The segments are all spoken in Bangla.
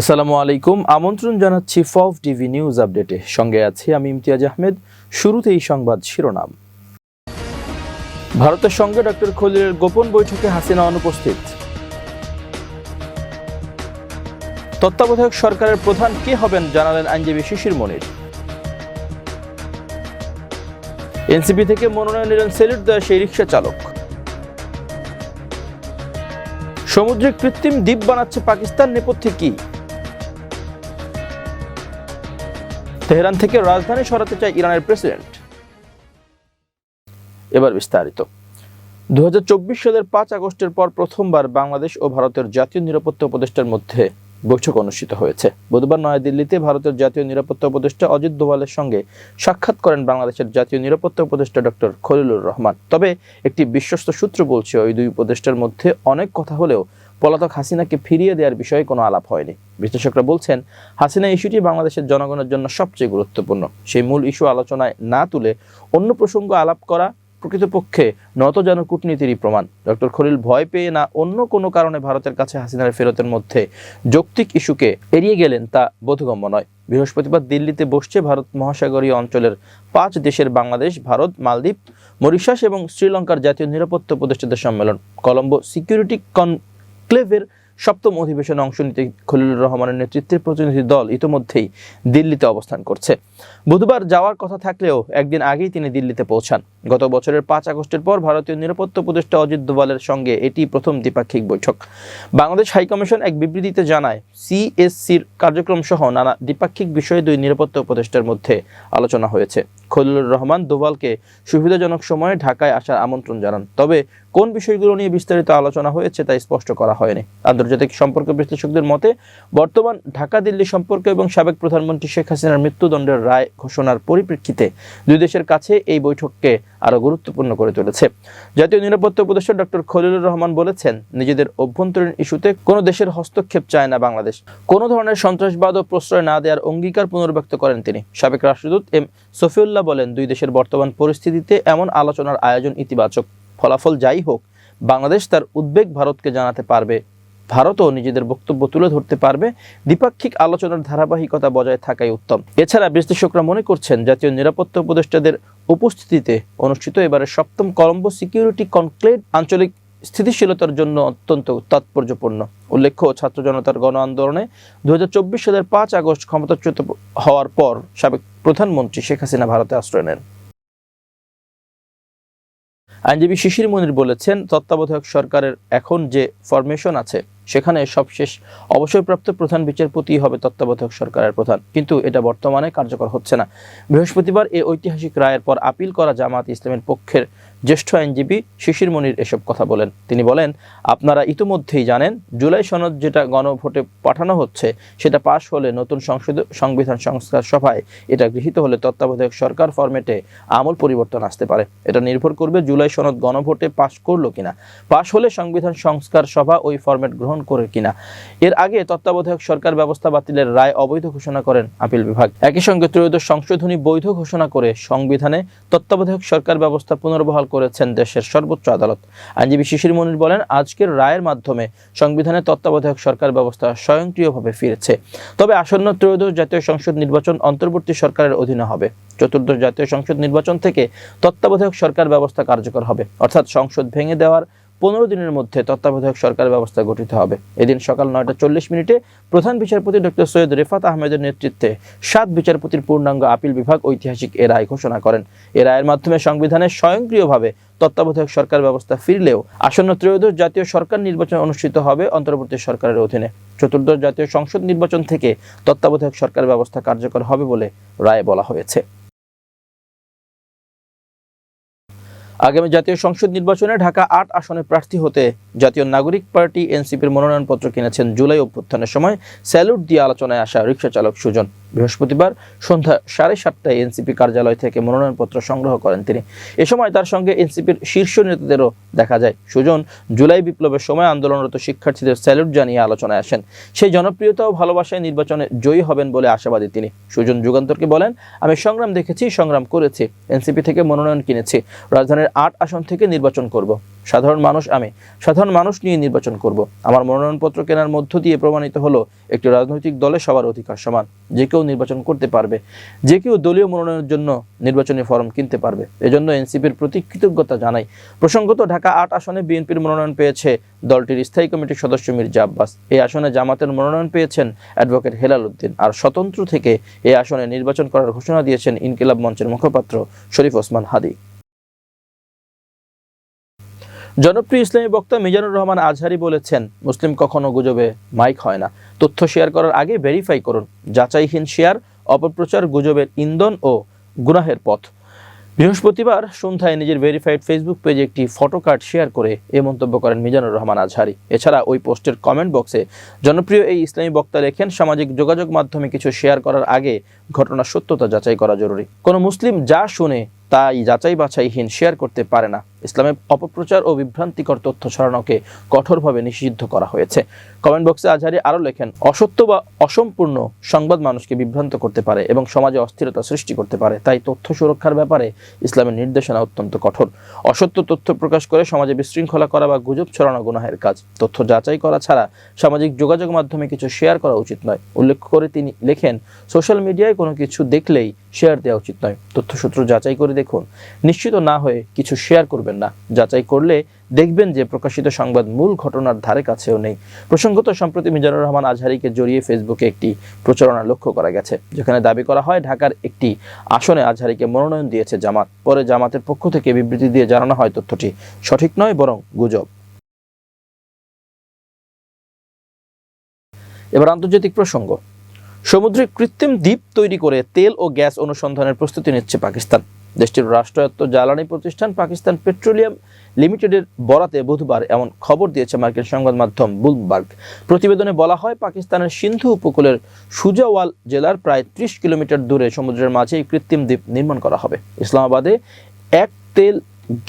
আসসালামু আলাইকুম। আমন্ত্রণ জানাচ্ছি ফফ টিভি নিউজ আপডেটে। সঙ্গে আছি আমি ইমতিয়াজ আহমেদ। শুরুতেই সংবাদ শিরোনাম। ভারতের সঙ্গে ডক্টর খলিলের গোপন বৈঠকে হাসিনা অনুপস্থিত। তত্ত্বাবধায়ক সরকারের প্রধান কে হবেন জানালেন আইনজীবী শিশির মনির। এনসিপি থেকে মনোনয়ন নিলেন সেলুট দেওয়া সেই রিক্সা চালক। সমুদ্রে কৃত্রিম দ্বীপ বানাচ্ছে পাকিস্তান। নেপথ্যে কি? তেহরান থেকে রাজধানী সরাতে চায় ইরানের প্রেসিডেন্ট। এবার বিস্তারিত। দু সালের পাঁচ আগস্টের পর প্রথমবার বাংলাদেশ ও ভারতের জাতীয় নিরাপত্তা উপদেষ্টার মধ্যে বৈঠক অনুষ্ঠিত হয়েছে। বুধবার নয়াদিল্লিতে ভারতের জাতীয় নিরাপত্তা উপদেষ্টা অজিত দোভালের সঙ্গে সাক্ষাৎ করেন বাংলাদেশের জাতীয় নিরাপত্তা উপদেষ্টা ডক্টর খলিলুর রহমান। তবে একটি বিশ্বস্ত সূত্র বলছে, ওই দুই উপদেষ্টার মধ্যে অনেক কথা হলেও পলাতক হাসিনাকে ফিরিয়ে দেওয়ার বিষয়ে কোনো আলাপ হয়নি। বিশ্লেষকরা বলছেন, হাসিনা ইস্যুটি বাংলাদেশের জনগণের জন্য সবচেয়ে গুরুত্বপূর্ণ। সেই মূল ইস্যু আলোচনায় না তুলে অন্য প্রসঙ্গ আলাপ করা প্রকৃতপক্ষে নত যেন কূটনীতিরই প্রমাণ। ডক্টর খলিল ভয় পেয়ে না অন্য কোনো কারণে ভারতের কাছে হাসিনার ফেরতের মধ্যে যৌক্তিক ইস্যুকে এড়িয়ে গেলেন তা বোধগম্য নয়। বৃহস্পতিবার দিল্লিতে বসছে ভারত মহাসাগরীয় অঞ্চলের পাঁচ দেশের বাংলাদেশ, ভারত, মালদ্বীপ, মরিশাস এবং শ্রীলঙ্কার জাতীয় নিরাপত্তা উপদেষ্টাদের সম্মেলন। কলম্বো সিকিউরিটি কনক্লেভের সপ্তম অধিবেশনে অংশ নিতে খলিলুর রহমানের নেতৃত্বের প্রতিনিধি দল ইতোমধ্যেই দিল্লিতে অবস্থান করছে। বুধবার যাওয়ার কথা থাকলেও একদিন আগেই তিনি দিল্লিতে পৌঁছান। গত বছরের পাঁচ আগস্টের পর ভারতীয় নিরাপত্তা উপদেষ্টা অজিত দোভালের সঙ্গে এটি প্রথম দ্বিপাক্ষিক বৈঠক। বাংলাদেশ হাইকমিশন এক বিবৃতিতে জানায়, সিএসসির কার্যক্রম সহ নানা দ্বিপাক্ষিক বিষয়ে দুই নিরাপত্তা উপদেষ্টার মধ্যে আলোচনা হয়েছে। খলিলুর রহমান দোভালকে সুবিধাজনক সময়ে ঢাকায় আসার আমন্ত্রণ জানান। তবে কোন বিষয়গুলো নিয়ে বিস্তারিত আলোচনা হয়েছে তা স্পষ্ট করা হয়নি। আন্তর্জাতিক সম্পর্ক বিশ্লেষকদের মতে, বর্তমান ঢাকা দিল্লি সম্পর্ক এবং সাবেক প্রধানমন্ত্রী শেখ হাসিনার মৃত্যুদণ্ডের রায় ঘোষণার পরিপ্রেক্ষিতে দুই দেশের কাছে এই বৈঠককে আরও গুরুত্বপূর্ণ করে তুলেছে। জাতীয় নিরাপত্তা উপদেষ্টা ডক্টর খলিলুর রহমান বলেছেন, নিজেদের অভ্যন্তরীণ ইস্যুতে কোনো দেশের হস্তক্ষেপ চায় না বাংলাদেশ। কোনো ধরনের সন্ত্রাসবাদ ও প্রশ্রয় না দেওয়ার অঙ্গীকার পুনর্ব্যক্ত করেন তিনি। সাবেক রাষ্ট্রদূত এম সফিউল্লাহ বলেন, দুই দেশের বর্তমান পরিস্থিতিতে এমন আলোচনার আয়োজন ইতিবাচক ফলাফল যাই হোক, বাংলাদেশ তার উদ্বেগ ভারতকে জানাতে পারবে। ভারতও নিজেদের বক্তব্য তুলে ধরতে পারবে। দ্বিপাক্ষিক আলোচনার ধারাবাহিকতা বজায় থাকাই উত্তম। এছাড়া বিশ্লেষকরা মনে করছেন, জাতীয় নিরাপত্তা উপদেষ্টাদের উপস্থিতিতে অনুষ্ঠিত এবারের সপ্তম কলম্বো সিকিউরিটি কনক্লেভ আঞ্চলিক স্থিতিশীলতার জন্য অত্যন্ত তাৎপর্যপূর্ণ। উল্লেখ্য, ছাত্র জনতার গণ আন্দোলনে দুই হাজার চব্বিশ সালের পাঁচ আগস্ট ক্ষমতাচ্যুত হওয়ার পর সাবেক প্রধানমন্ত্রী শেখ হাসিনা ভারতে আশ্রয় নেন। আইনজীবী শিশির মনির বলেছেন, তত্ত্বাবধায়ক সরকারের এখন যে ফরমেশন আছে, সেখানে সবশেষ অবসরপ্রাপ্ত প্রধান বিচারপতি হবে তত্ত্বাবধায়ক সরকারের প্রধান। কিন্তু এটা বর্তমানে কার্যকর হচ্ছে না। বৃহস্পতিবার এই ঐতিহাসিক রায়ের পর আপিল করা জামাত ইসলামের পক্ষের জ্যেষ্ঠ আইনজীবী শিশির মনির এসব কথা বলেন। তিনি বলেন, আপনারা ইতোমধ্যেই জানেন, জুলাই সনদ যেটা গণভোটে পাঠানো হচ্ছে, সেটা পাশ হলে নতুন সংসদ, সংবিধান সংস্কার সভায় এটা গৃহীত হলে তত্ত্বাবধায়ক সরকার ফরম্যাটে আমল পরিবর্তন আসতে পারে। এটা নির্ভর করবে জুলাই সনদ গণভোটে পাশ করল কিনা, পাশ হলে সংবিধান সংস্কার সভা ওই ফরম্যাট গ্রহণ করে কিনা। এর আগে তত্ত্বাবধায়ক সরকার ব্যবস্থা বাতিলের রায় অবৈধ ঘোষণা করেন আপিল বিভাগ। একই সঙ্গে ত্রয়োদশ সংশোধনী বৈধ ঘোষণা করে সংবিধানে তত্ত্বাবধায়ক সরকার ব্যবস্থা পুনর্বহাল করেছেন দেশের সর্বোচ্চ আদালত। আইনজীবী শিশির মনির বলেন, আজকের রায়ের মাধ্যমে সংবিধানের তত্ত্বাবধায়ক সরকার ব্যবস্থা স্বয়ংক্রিয়ভাবে ফিরেছে। তবে আসন্ন ত্রয়োদশ জাতীয় সংসদ নির্বাচন অন্তর্বর্তী সরকারের অধীনে হবে। চতুর্দশ জাতীয় সংসদ নির্বাচন থেকে তত্ত্বাবধায়ক সরকার ব্যবস্থা কার্যকর হবে। অর্থাৎ সংসদ ভেঙে দেওয়ার পনেরো দিনের মধ্যে তত্ত্বাবধায়ক সরকার ব্যবস্থা গঠিত হবে। এদিন সকাল নয়টা চল্লিশ মিনিটে প্রধান বিচারপতি ডক্টর সৈয়দ রেফাত আহমেদের নেতৃত্বে সাত বিচারপতির পূর্ণাঙ্গ আপিল বিভাগ ঐতিহাসিক এ রায় ঘোষণা করেন। এ রায়ের মাধ্যমে সংবিধানে স্বয়ংক্রিয়ভাবে তত্ত্বাবধায়ক সরকার ব্যবস্থা ফিরলেও আসন্ন ত্রয়োদশ জাতীয় সরকার নির্বাচন অনুষ্ঠিত হবে অন্তর্বর্তী সরকারের অধীনে। চতুর্দশ জাতীয় সংসদ নির্বাচন থেকে তত্ত্বাবধায়ক সরকার ব্যবস্থা কার্যকর হবে বলে রায়ে বলা হয়েছে। আগামী জাতীয় সংসদ নির্বাচনে ঢাকা আট আসনে প্রার্থী হতে জাতীয় নাগরিক পার্টি এনসিপির মনোনয়নপত্র কিনেছেন জুলাই অভ্যুত্থানের সময়। স্যালুট দিয়ে আলোচনায় আসা রিক্সা চালক সুজন। বৃহস্পতিবার সন্ধ্যা সাড়ে সাতটায় এনসিপি কার্যালয় থেকে মনোনয়নপত্র সংগ্রহ করেন তিনি। এ সময় তার সঙ্গে এনসিপির শীর্ষ নেতাদেরও দেখা যায়। সুজন, জুলাই বিপ্লবের সময় আন্দোলনরত শিক্ষার্থীদের স্যালুট জানিয়ে আলোচনায় আসেন। সেই জনপ্রিয়তা ও ভালোবাসায় নির্বাচনে জয়ী হবেন বলে আশাবাদী তিনি। সুজন যুগান্তরকে বলেন, আমি সংগ্রাম দেখেছি, সংগ্রাম করেছি। এনসিপি থেকে মনোনয়ন কিনেছি। রাজধানীর আট আসন থেকে নির্বাচন করব। সাধারণ মানুষ আমি। সাধারণ মানুষ নিয়ে নির্বাচন করব। আমার মনোনয়নপত্র কেনার মধ্য দিয়ে প্রমাণিত হলো, একটি রাজনৈতিক দলে সবার অধিকার সমান। যে কেউ নির্বাচন করতে পারবে। যে কেউ দলীয় মনোনয়নের জন্য নির্বাচনী ফর্ম কিনতে পারবে। এজন্য এনসিপির প্রতি কৃতজ্ঞতা জানাই। প্রসঙ্গত, ঢাকা আট আসনে বিএনপির মনোনয়ন পেয়েছে দলটির স্থায়ী কমিটির সদস্য মির্জা আব্বাস। এই আসনে জামাতের মনোনয়ন পেয়েছেন অ্যাডভোকেট হেলাল উদ্দিন। আর স্বতন্ত্র থেকে এই আসনে নির্বাচন করার ঘোষণা দিয়েছেন ইনকিলাব মঞ্চের মুখপাত্র শরীফ ওসমান হাদি। জনপ্রিয় ইসলামী বক্তা মিজানুর রহমান আজহারি বলেছেন, মুসলিম কখনো গুজবে মাইক হয় না। তথ্য শেয়ার করার আগে ভেরিফাই করুন। যাচাইহীন শেয়ার, অপপ্রচার, গুজবের ইন্ধন ও গুনাহের পথ। বৃহস্পতিবার সন্ধ্যায় নিজের ভেরিফাইড ফেসবুক পেজে একটি ফটো কার্ড শেয়ার করে এ মন্তব্য করেন মিজানুর রহমান আজহারি। এছাড়া ওই পোস্টের কমেন্ট বক্সে জনপ্রিয় এই ইসলামী বক্তা লেখেন, সামাজিক যোগাযোগ মাধ্যমে কিছু শেয়ার করার আগে ঘটনার সত্যতা যাচাই করা জরুরি। কোনো মুসলিম যা শুনে তাই যাচাই বাছাইহীন শেয়ার করতে পারে না। ইসলামে অপপ্রচার ও বিভ্রান্তিকর তথ্য ছড়ানোকে কঠোরভাবে নিষিদ্ধ করা হয়েছে। কমেন্ট বক্সে আজহারি আরও লেখেন, অসত্য বা অসম্পূর্ণ সংবাদ মানুষকে বিভ্রান্ত করতে পারে এবং সমাজে অস্থিরতা সৃষ্টি করতে পারে। তাই তথ্য সুরক্ষার ব্যাপারে ইসলামের নির্দেশনা অত্যন্ত কঠোর। অসত্য তথ্য প্রকাশ করে সমাজে বিশৃঙ্খলা করা বা গুজব ছড়ানো গুনাহের কাজ। তথ্য যাচাই করা ছাড়া সামাজিক যোগাযোগ মাধ্যমে কিছু শেয়ার করা উচিত নয়। উল্লেখ করে তিনি লেখেন, সোশ্যাল মিডিয়ায় কোনো কিছু দেখলেই শেয়ার দেওয়া উচিত নয়। তথ্যসূত্র যাচাই করে দেখুন। নিশ্চিত না হয়ে কিছু শেয়ার করবেন না। যাচাই করলে দেখবেন যে প্রকাশিত সংবাদ মূল ঘটনার ধারে কাছেও নেই। প্রসঙ্গত, সম্প্রতি মিজানুর রহমান আজহারিকে জড়িয়ে ফেসবুকে একটি প্রচারণা লক্ষ্য করা গেছে, যেখানে দাবি করা হয় ঢাকার একটি আসনে আজহারিকে মনোনয়ন দিয়েছে জামাত। পরে জামাতের পক্ষ থেকে বিবৃতি দিয়ে জানানো হয় তথ্যটি। সঠিক নয়, বরং গুজব। এবার আন্তর্জাতিক প্রসঙ্গ। সমুদ্রে কৃত্রিম দ্বীপ তৈরি করে তেল ও গ্যাস অনুসন্ধানের প্রস্তুতি নিচ্ছে পাকিস্তান। দেশটির রাষ্ট্রায়ত্ত জ্বালানি প্রতিষ্ঠান পাকিস্তান পেট্রোলিয়াম লিমিটেডের বরাতে বুধবার এমন খবর দিয়েছে মার্কিন সংবাদ মাধ্যম বুলবার্গ। প্রতিবেদনে বলা হয়, পাকিস্তানের সিন্ধু উপকূলের সুজাওয়াল জেলার প্রায় ত্রিশ কিলোমিটার দূরে সমুদ্রের মাঝে এই কৃত্রিম দ্বীপ নির্মাণ করা হবে। ইসলামাবাদে এক তেল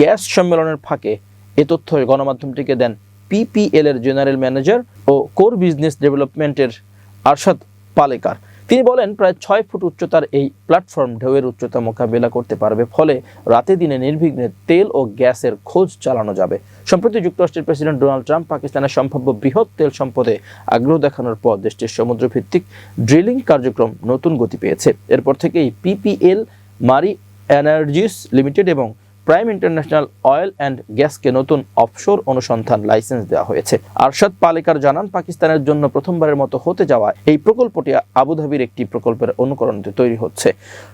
গ্যাস সম্মেলনের ফাঁকে এ তথ্য গণমাধ্যমটিকে দেন পিপিএল এর জেনারেল ম্যানেজার ও কোর বিজনেস ডেভেলপমেন্টের আরশাদ পালেকার। তিনি বলেন, প্রায় ছয় ফুট উচ্চতার এই প্ল্যাটফর্ম ঢেউয়ের উচ্চতা মোকাবেলা করতে পারবে, ফলে রাতে দিনে নির্বিঘ্নে তেল ও গ্যাসের খোঁজ চালানো যাবে। সম্প্রতি যুক্তরাষ্ট্রের প্রেসিডেন্ট ডোনাল্ড ট্রাম্প পাকিস্তানের সম্ভাব্য বৃহৎ তেল সম্পদে আগ্রহ দেখানোর পর দেশটির সমুদ্রভিত্তিক ড্রিলিং কার্যক্রম নতুন গতি পেয়েছে। এরপর থেকেই পিপিএল, মারি এনার্জিস লিমিটেড এবং প্রাইম ইন্টারন্যাশনাল অয়েল অ্যান্ড গ্যাসকে নতুন অফশোর অনুসন্ধান লাইসেন্স দেওয়া হয়েছে। আরশাদ পালেকার জানান, পাকিস্তানের জন্য প্রথমবারের মতো হতে যাওয়া এই প্রকল্পটি আবুধাবির একটি প্রকল্পের অনুকরণে তৈরি হচ্ছে।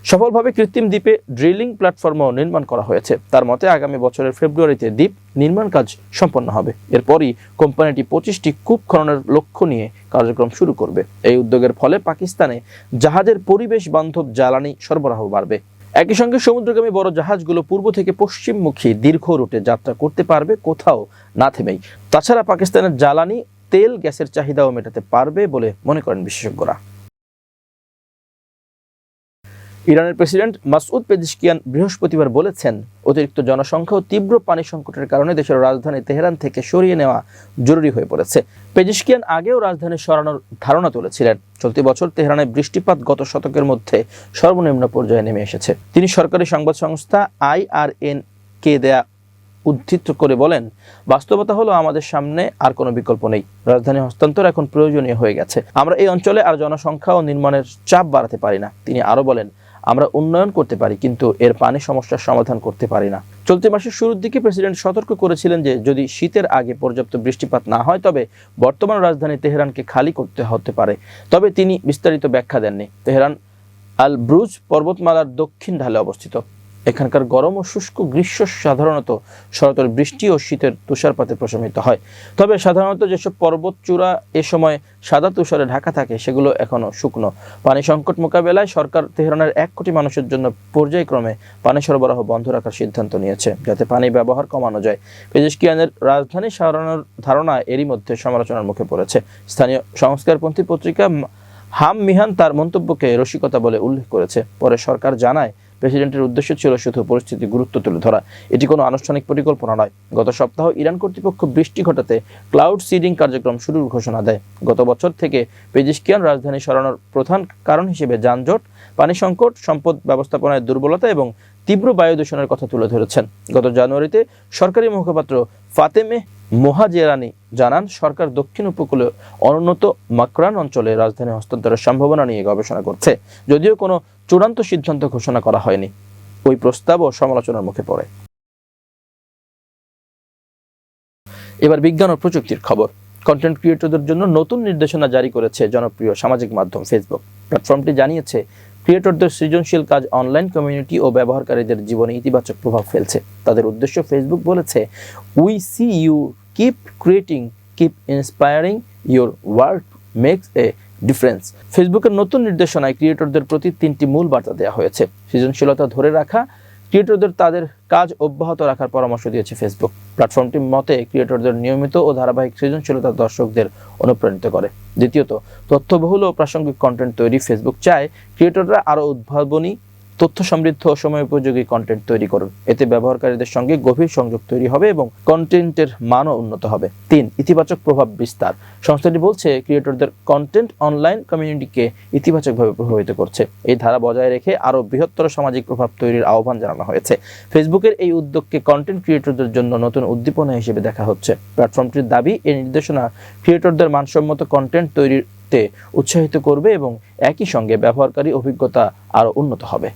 সফলভাবে কৃত্রিম দ্বীপে ড্রিলিং প্ল্যাটফর্মও নির্মাণ করা হয়েছে। তার মতে, আগামী বছরের ফেব্রুয়ারিতে দ্বীপ নির্মাণ কাজ সম্পন্ন হবে। এরপরই কোম্পানিটি পঁচিশটি কূপ খননের লক্ষ্য নিয়ে কার্যক্রম শুরু করবে। এই উদ্যোগের ফলে পাকিস্তানে জাহাজের পরিবেশ বান্ধব জ্বালানি সরবরাহ বাড়বে। একই সঙ্গে সমুদ্রগামী বড় জাহাজগুলো পূর্ব থেকে পশ্চিমমুখী দীর্ঘ রুটে যাত্রা করতে পারবে, কোথাও না থেমেই। তাছাড়া পাকিস্তানের জ্বালানি তেল গ্যাসের চাহিদাও মেটাতে পারবে বলে মনে করেন বিশেষজ্ঞরা। ইরানের প্রেসিডেন্ট মাসউদ পেজিশকিয়ান বৃহস্পতিবার বলেছেন, অতিরিক্ত জনসংখ্যা ও তীব্র পানি সংকটের কারণে দেশের রাজধানী তেহরান থেকে সরিয়ে নেওয়া জরুরি হয়ে পড়েছে। পেজিশকিয়ান আগেও রাজধানী সরানোর ধারণা তুলেছিলেন। চলতি বছর তেহরানে বৃষ্টিপাত গত শতকের মধ্যে সর্বনিম্ন পর্যায়ে নেমে এসেছে। তিনি সরকারি সংবাদ সংস্থা আইআরএন কে দেয়া উদ্ধৃত করে বলেন, বাস্তবতা হলো আমাদের সামনে আর কোনো বিকল্প নেই। রাজধানী হস্তান্তর এখন প্রয়োজনীয় হয়ে গেছে। আমরা এই অঞ্চলে আর জনসংখ্যা ও নির্মাণের চাপ বাড়াতে পারি না। তিনি আরও বলেন আমরা উন্নয়ন করতে পারি, কিন্তু এর পানি সমস্যার সমাধান করতে পারি না। চলতি মাসের শুরুর দিকে প্রেসিডেন্ট সতর্ক করেছিলেন যে, যদি শীতের আগে পর্যাপ্ত বৃষ্টিপাত না হয়, তবে বর্তমান রাজধানী তেহরানকে খালি করতে হতে পারে। তবে তিনি বিস্তারিত ব্যাখ্যা দেননি। তেহরান আল ব্রুজ পর্বতমালার দক্ষিণ ঢালে অবস্থিত। এখানকার গরম ও শুষ্ক গ্রীষ্ম সাধারণত শরতের বৃষ্টি ও শীতের তুষারপাতে প্রশমিত হয়। তবে সাধারণত যেসব পর্বত চূড়া এ সময় সাদা তুষারে ঢাকা থাকে, সেগুলো এখনও শুকনো। পানি সংকট মোকাবেলায় সরকার তেহরানের এক কোটি মানুষের জন্য পর্যায়ক্রমে পানি সরবরাহ বন্ধ রাখার সিদ্ধান্ত নিয়েছে, যাতে পানি ব্যবহার কমানো যায়। পেজেশকিয়ানের রাজধানী সারানোর ধারণা এরই মধ্যে সমালোচনার মুখে পড়েছে। স্থানীয় সংস্কারপন্থী পত্রিকা হাম মিহান তার মন্তব্যকে রসিকতা বলে উল্লেখ করেছে। পরে সরকার জানায় প্রেসিডেন্টের উদ্দেশ্য ছিল শুধু পরিস্থিতি গুরুত্ব তুলে ধরা। এটি কোনো আনুষ্ঠানিক পরিকল্পনা নয়। গত সপ্তাহ ইরান কর্তৃপক্ষ বৃষ্টি ঘটাতে ক্লাউড সিডিং কার্যক্রম শুরুর ঘোষণা দেয়। গত বছর থেকে পেজিস্কিয়ান রাজধানী সরানোর প্রধান কারণ হিসেবে যানজট, পানি সংকট, সম্পদ ব্যবস্থাপনায় দুর্বলতা এবং তীব্র বায়ু দূষণের কথা তুলে ধরেছেন। গত জানুয়ারিতে সরকারি মুখপাত্র ফাতেমে মোহাজেরানি জানান, সরকার দক্ষিণ উপকূলে অনুন্নত মাকরান অঞ্চলে রাজধানী হস্তান্তরের সম্ভাবনা নিয়ে গবেষণা করছে। যদিও কোনো চূড়ান্ত সিদ্ধান্ত ঘোষণা করা হয়নি। ওই প্রস্তাবও সমালোচনার মুখে পড়ে। এবার বিজ্ঞান ও প্রযুক্তির খবর। কন্টেন্ট ক্রিয়েটরদের জন্য নতুন নির্দেশনা জারি করেছে জনপ্রিয় সামাজিক মাধ্যম ফেসবুক প্ল্যাটফর্মটি জানিয়েছে ক্রিয়েটরদের সৃজনশীল কাজ অনলাইন কমিউনিটি ও ব্যবহারকারীদের জীবনে ইতিবাচক প্রভাব ফেলছে। তাদের উদ্দেশ্য ফেসবুক বলেছে we see you keep creating keep inspiring your work makes a difference ফেসবুকের নতুন নির্দেশনায় ক্রিয়েটরদের প্রতি তিনটি মূল বার্তা দেওয়া হয়েছে। সৃজনশীলতা ধরে রাখা ক্রিয়েটরদের তাদের কাজ অব্যাহত রাখার পরামর্শ দিয়েছে ফেসবুক প্ল্যাটফর্মটির মতে ক্রিয়েটরদের নিয়মিত ও ধারাবাহিক সৃজনশীলতা দর্শকদের অনুপ্রাণিত করে। দ্বিতীয়ত, তথ্যবহুল ও প্রাসঙ্গিক কন্টেন্ট তৈরি ফেসবুক চায় ক্রিয়েটররা আরও উদ্ভাবনী তথ্য সমৃদ্ধ সময় উপযোগী কন্টেন্ট তৈরি করুন। এতে ব্যবহারকারীদের সঙ্গে গভীর সংযোগ তৈরি হবে এবং কন্টেন্টের মানও উন্নত হবে। তিন, ইতিবাচক প্রভাব বিস্তার। সংস্থাটি বলছে ক্রিয়েটরদের কন্টেন্ট অনলাইন কমিউনিটিকে ইতিবাচকভাবে প্রভাবিত করছে। এই ধারা বজায় রেখে আরও বৃহত্তর সামাজিক প্রভাব তৈরির আহ্বান জানানো হয়েছে। ফেসবুকের এই উদ্যোগকে কন্টেন্ট ক্রিয়েটরদের জন্য নতুন উদ্দীপনা হিসেবে দেখা হচ্ছে। প্ল্যাটফর্মটির দাবি এই নির্দেশনা ক্রিয়েটরদের মানসম্মত কন্টেন্ট তৈরিতে উৎসাহিত করবে এবং একই সঙ্গে ব্যবহারকারী অভিজ্ঞতা আরও উন্নত হবে।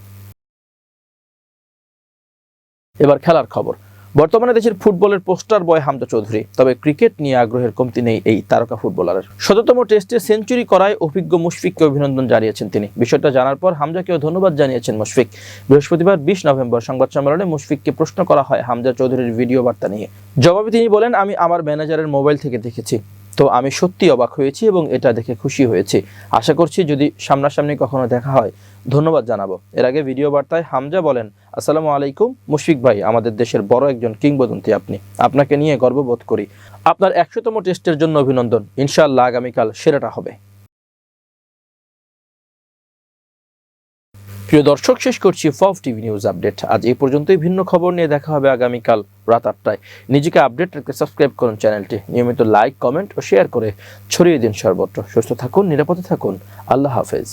এবার খেলার খবর। বর্তমানে দেশের ফুটবলের পোস্টার বয় হামজা চৌধুরী, তবে ক্রিকেট নিয়ে আগ্রহের কমতি নেই এই তারকা ফুটবলারের। শততম টেস্টে সেঞ্চুরি করায় অভিজ্ঞ মুশফিককে অভিনন্দন জানিয়েছেন তিনি। বিষয়টা জানার পর হামজাকেও ধন্যবাদ জানিয়েছেন মুশফিক। বৃহস্পতিবার বিশ নভেম্বর সংবাদ সম্মেলনে মুশফিককে প্রশ্ন করা হয় হামজা চৌধুরীর ভিডিও বার্তা নিয়ে। জবাবে তিনি বলেন, আমি আমার ম্যানেজারের মোবাইল থেকে দেখেছি। তো আমি সত্যি অবাক হয়েছি এবং এটা দেখে খুশি হয়েছি। আশা করছি যদি সামনাসামনি কখনো দেখা হয়, ধন্যবাদ জানাব। এর আগে ভিডিও বার্তায় হামজা বলেন আসসালামু আলাইকুম। মুশফিক ভাই, আমাদের দেশের বড় একজন কিংবদন্তি আপনি। আপনাকে নিয়ে গর্ববোধ করি। আপনার একশোতম টেস্টের জন্য অভিনন্দন। ইনশাআল্লাহ আগামীকাল সেরাটা হবে। প্রিয় দর্শক, শেষ করছি ফফ টিভি নিউজ আপডেট। আজ এই পর্যন্তই। ভিন্ন খবর নিয়ে দেখা হবে আগামীকাল রাত আটটায়। নিজেকে আপডেট রাখতে সাবস্ক্রাইব করুন চ্যানেলটি। নিয়মিত লাইক, কমেন্ট ও শেয়ার করে ছড়িয়ে দিন সর্বত্র। সুস্থ থাকুন, নিরাপদে থাকুন। আল্লাহ হাফেজ।